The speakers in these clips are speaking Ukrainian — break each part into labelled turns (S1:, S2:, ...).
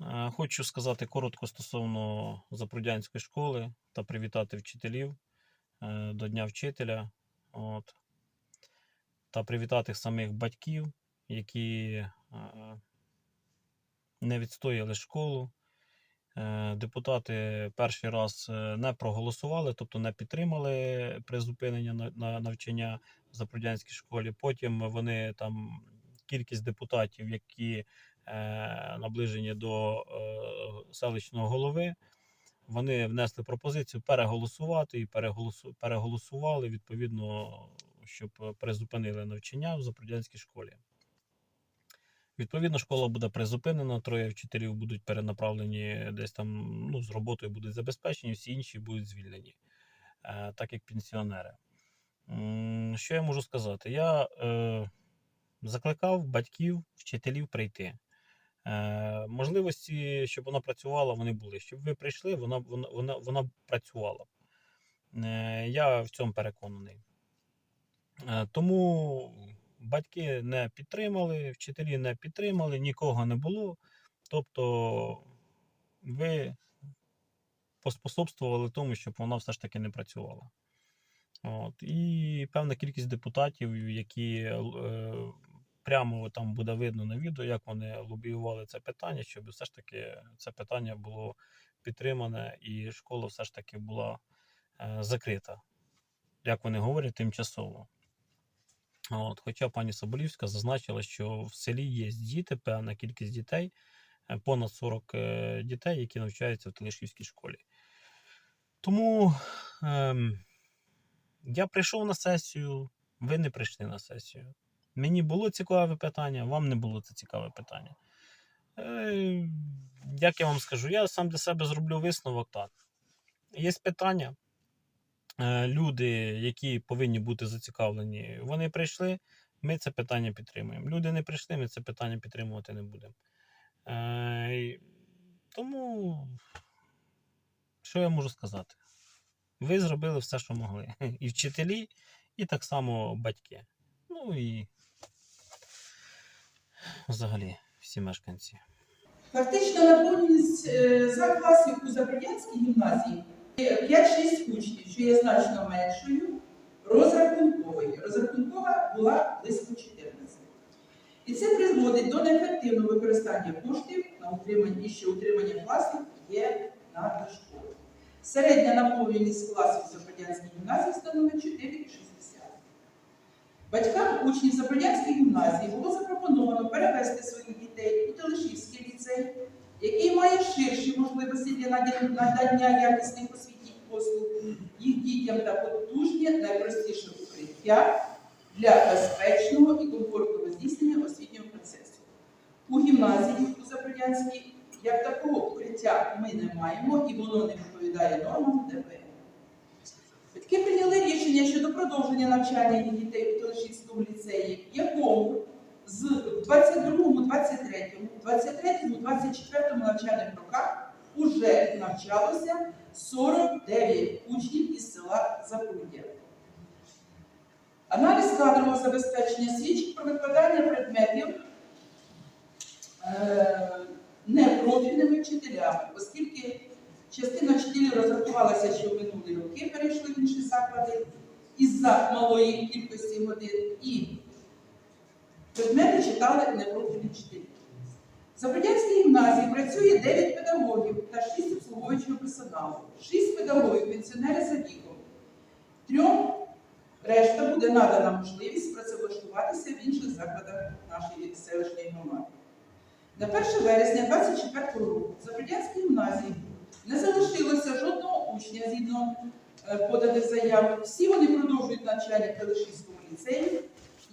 S1: Е, Хочу сказати коротко стосовно Запрудянської школи та привітати вчителів е, до Дня вчителя. От. Та привітати самих батьків, які е, не відстояли школу. Депутати перший раз не проголосували, тобто не підтримали призупинення на- на навчання в Запрудянській школі. Потім вони там кількість депутатів, які наближені до е, селищного голови, вони внесли пропозицію переголосувати і переголосу, переголосували відповідно, щоб призупинили навчання в Запрудянській школі. Відповідно, школа буде призупинена, троє вчителів будуть перенаправлені десь там ну, з роботою будуть забезпечені, всі інші будуть звільнені, е, так як пенсіонери. Що я можу сказати? Я е, закликав батьків, вчителів прийти. Е, можливості, щоб вона працювала, вони були. Щоб ви прийшли, вона, вона, вона, вона працювала. Е, я в цьому переконаний. Е, тому батьки не підтримали, вчителі не підтримали, нікого не було. Тобто ви поспособствували тому, щоб вона все ж таки не працювала. От. І певна кількість депутатів, які прямо там буде видно на відео, як вони лобіювали це питання, щоб все ж таки це питання було підтримане і школа все ж таки була е, закрита. Як вони говорять, тимчасово. От, хоча пані Соболівська зазначила, що в селі є діти, певна кількість дітей, е, понад 40 е, дітей, які навчаються в Телешівській школі. Тому ем, я прийшов на сесію, ви не прийшли на сесію. Мені було цікаве питання, вам не було це цікаве питання. Е, як я вам скажу, я сам для себе зроблю висновок так. Є питання, е, люди, які повинні бути зацікавлені, вони прийшли, ми це питання підтримуємо. Люди не прийшли, ми це питання підтримувати не будемо. Е, тому, що я можу сказати? Ви зробили все, що могли. І вчителі, і так само батьки. Ну і взагалі всі мешканці.
S2: Фактично наповненість е, за класів у Запорядянській гімназії 5-6 учнів, що є значно меншою, розрахунковою. Розрахункова була близько 14. І це призводить до неефективного використання коштів на утримання і що утримання класів є на школи. Середня наповненість класів у Запорядянській гімназії становить 4,60. Батькам учнів Запорядянської гімназії було запропоновано перевести своїх дітей у Телешівський ліцей, який має ширші можливості для надання якісних освітніх послуг їх дітям та потужні найпростіше укриття для безпечного і комфортного здійснення освітнього процесу. У гімназії у Запорядянській як такого укриття ми не маємо і воно не відповідає нормам ДП. Батьки прийняли рішення щодо продовження навчання дітей у Телешівському ліцеї, якому з 22, 23, 23, 24 навчальних роках уже навчалося 49 учнів із села Запоруддя. Аналіз кадрового забезпечення свідчить про викладання предметів е, непрофільними вчителями, оскільки частина вчителів розрахувалася, що в минулі роки перейшли в інші заклади із-за малої кількості годин, і предмети читали непрофільні вчителі. В Запорядянській гімназії працює 9 педагогів та 6 обслуговуючого персоналу, 6 педагогів пенсіонери за віком. Трьом решта буде надана можливість працевлаштуватися в інших закладах нашої селищної громади. На 1 вересня 2024 року в Запорядянській гімназії не залишилося жодного учня згідно е, поданих заяв. Всі вони продовжують навчання в Телешівському ліцеї.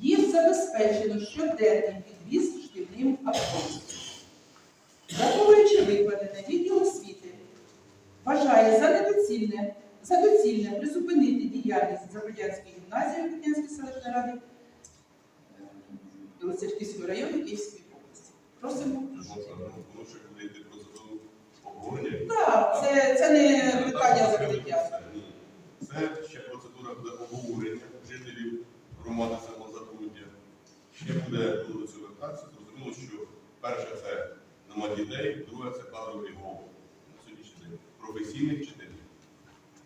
S2: Їм забезпечено щоденний підвіз шкільним автобусом. Враховуючи викладене, відділ освіти вважає за недоцільне, за доцільне призупинити діяльність Запорядянської гімназії Запорядянської селищної ради е, Білоцерківського району Київської області. Просимо. Так, це, це не питання закриття.
S3: Це ще процедура буде обговорення жителів громади села Ще буде до цього. Зрозуміло, що перше це нема дітей, друге це кадровий голов. На сьогоднішній день професійних вчителів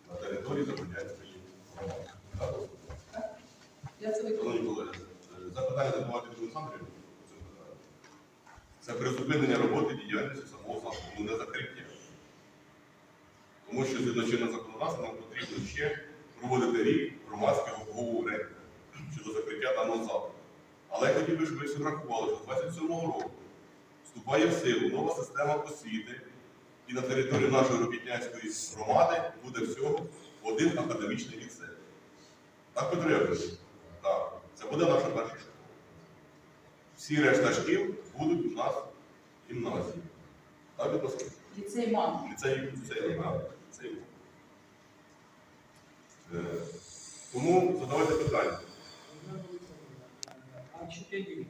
S3: на території Запорізької громади. Шановні колеги, запитання задавати до Олександрів. Це призупинення роботи діяльності самого закладу, не закриття. Тому що згідно чинного законодавства нам потрібно ще проводити рік громадського обговорення щодо закриття даного закладу. Але я хотів би, щоб ви всі врахували, що з 27-го року вступає в силу нова система освіти, і на території нашої робітнянської громади буде всього один академічний ліцей. Так, Петро Так, це буде наша перша школа. Всі решта шкіл будуть у нас в гімназії. Так, ласка?
S2: Ліцей мам.
S3: Ліцей, ліцей. Е, Тому задавайте питання.
S4: А вчителів?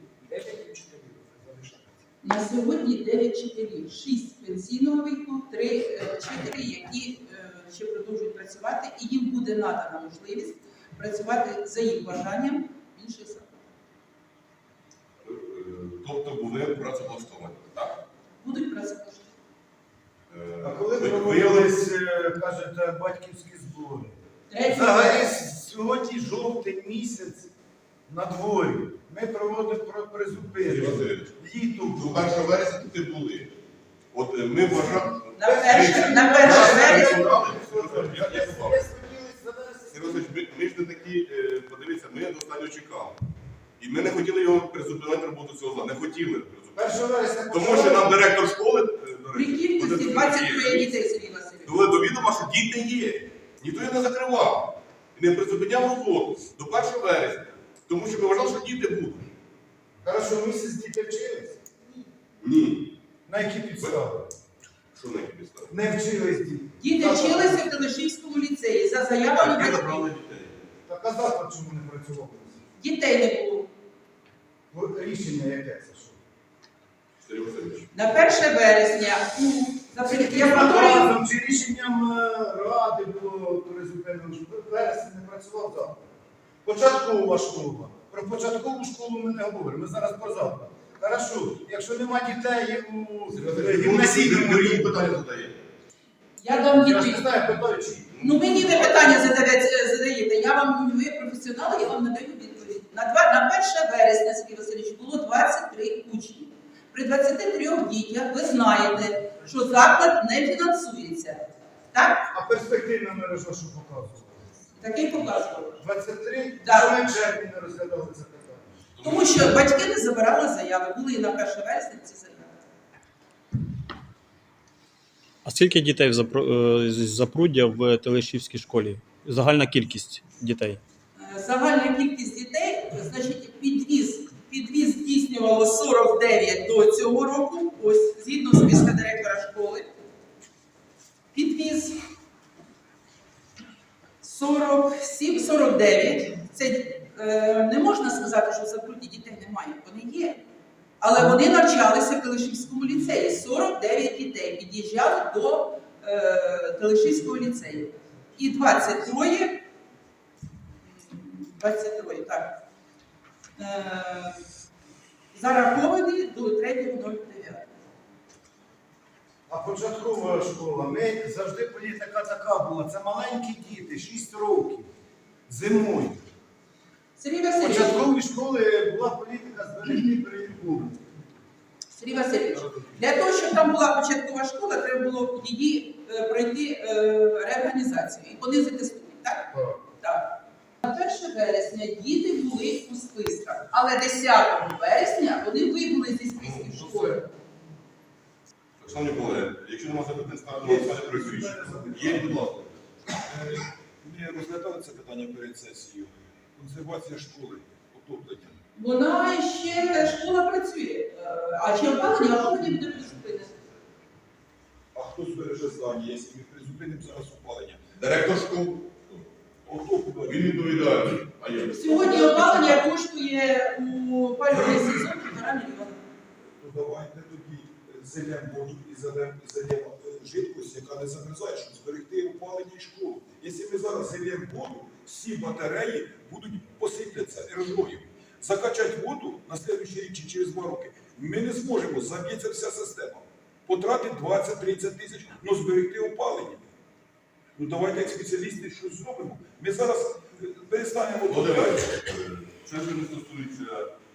S2: На сьогодні 9 вчителів, 6 пенсійного віку, 3 вчителі, які е, ще продовжують працювати, і їм буде надана можливість працювати за їх бажанням в інших закладах.
S3: Е, Тобто вони працевлаштовані, так?
S2: Будуть.
S3: Е,
S5: А коли
S3: ви-
S5: проводились, е, кажете, батьківські збори? Взагалі сьогодні жовтий місяць на дворі. Ми проводимо про.
S3: Васильович,
S5: Літо
S3: до 1 вересня тут були. От е, ми вважаємо...
S2: На перше, на перше вересня.
S3: Ми, ж не такі, е, подивіться, ми достатньо чекали. І ми не хотіли його призупинити роботу цього закладу. Не хотіли призупинити. Тому що нам директор школи е, до речі,
S2: 23 дітей,
S3: довели до відома, що діти є. Ніхто їх не закривав. І не призупиняв роботу до 1 вересня. Тому що ми вважали, що діти будуть.
S5: Хорошо, місяць діти вчились.
S3: Ні.
S5: На які підстави?
S3: Що на які підстави?
S5: Не вчились діти.
S2: Діти вчилися в Телешівському ліцеї за заявами
S3: Яке
S2: батьків.
S3: дітей?
S5: Так а заклад чому не працював?
S2: Дітей не було.
S5: Рішення яке це що?
S3: Сергій Васильович.
S2: На 1 вересня у Запорізькій лабораторії
S5: Наказом чи рішенням е, ради було призупинено, що вересень не працював заклад. Початкова школа. Про початкову школу ми не говоримо. Ми зараз про заклад. Хорошо, якщо нема дітей у гімназійному віку,
S3: питання задаєте.
S2: я дам
S5: я ж не
S2: відповідь.
S5: знаю, питаю, чи
S2: Ну мені ви питання задаєте, задаєте. Я вам ви професіонал, я вам надаю відповідь. На два на 1 вересня Сергій Васильович було 23 учні. При 23 дітях ви знаєте, що заклад не фінансується. Так?
S5: а перспективна мережа що показувала?
S2: Такий показував.
S5: 23?
S2: Да.
S5: Що в червні не розглядали це питання?
S2: Тому що батьки не забирали заяви, були і на 1 вересня ці заяви.
S1: А скільки дітей в Запру- е, з Запруддя в Телешівській школі? Загальна кількість дітей.
S2: Е, Загальна кількість дітей, значить, підвіз здійснювало 49 до цього року, ось згідно списка директора школи. Підвіз 47, 49. Це е, не можна сказати, що в Запруді дітей немає, вони є. Але вони навчалися в Телешівському ліцеї. 49 дітей під'їжджали до е, Телешівського ліцею. І 23 23, так. Е, зараховані до 3.09.
S5: А початкова школа, ми завжди політика така була. Це маленькі діти, 6 років, зимою.
S2: Сергій Васильович,
S5: Початкові школи була політика зберегти переліку.
S2: Сергій Васильович, для того, щоб там була початкова школа, треба було її е, пройти е, реорганізацію і понизити ступінь, так? Так. На 1 вересня діти були у списках, але 10 вересня вони вибули зі списків школи.
S3: Так, Шановні колеги, якщо немає запитань, ставимо на голосування про рішення. Є, будь ласка.
S6: Е, Ми розглядали це питання перед сесією. Консервація школи, отоплення.
S2: Вона ще школа працює. Е, А чи опалення, опалення буде призупинено.
S6: А хто збереже здання, якщо ми призупинимо зараз опалення?
S3: Директор школи. Він відповідає. А я.
S2: Сьогодні опалення коштує у опалювальний сезон півтора мільйона.
S6: То давайте тоді зелем воду і зелем зелем жидкость, яка не замерзає, щоб зберегти опалення і школу. Якщо ми зараз зелем воду, всі батареї будуть посипляться ржою. Закачати воду на слідуючий рік чи через два роки ми не зможемо, заб'ється вся система. потратити 20-30 тисяч, але зберегти опалення. Ну давайте як спеціалісти щось зробимо. Ми зараз е, перестанемо додати.
S3: це вже не стосується,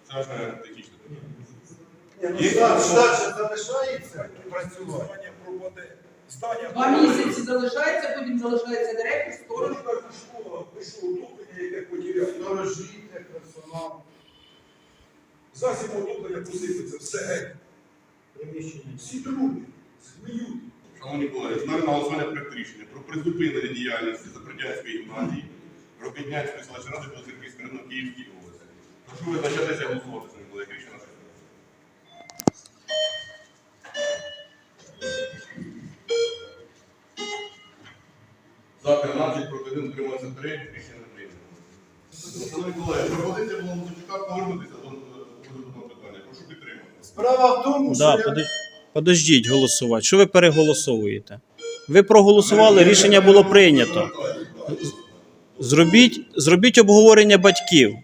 S3: це ж не технічне.
S5: Ні, ну, залишається працювати.
S6: Пропаде. Здання
S2: Два місяці залишається, потім залишається директор, сторож.
S6: Школа, пишу утоплення, яке потеряє.
S5: Сторожіти, персонал,
S6: Засіб отоплення посипеться, все геть.
S5: приміщення.
S6: Всі другі, згниють.
S3: Шановні колеги, ставлю на голосування проект рішення про призупинення діяльності Запорядянської гімназії Рокетнянської селищної ради Білоцерківської району Київської області. Прошу визначатися голосувати, шановні колеги, як рішення наше. За 13, проти 1, утрималося 3, рішення не прийнято. Шановні колеги, пропозиція було Музичука повернутися до питання. Прошу підтримати.
S5: Справа в тому, що
S1: Да,
S5: я...
S1: подождіть голосувати. Що ви переголосовуєте? Ви проголосували, рішення було прийнято. Зробіть, зробіть обговорення батьків.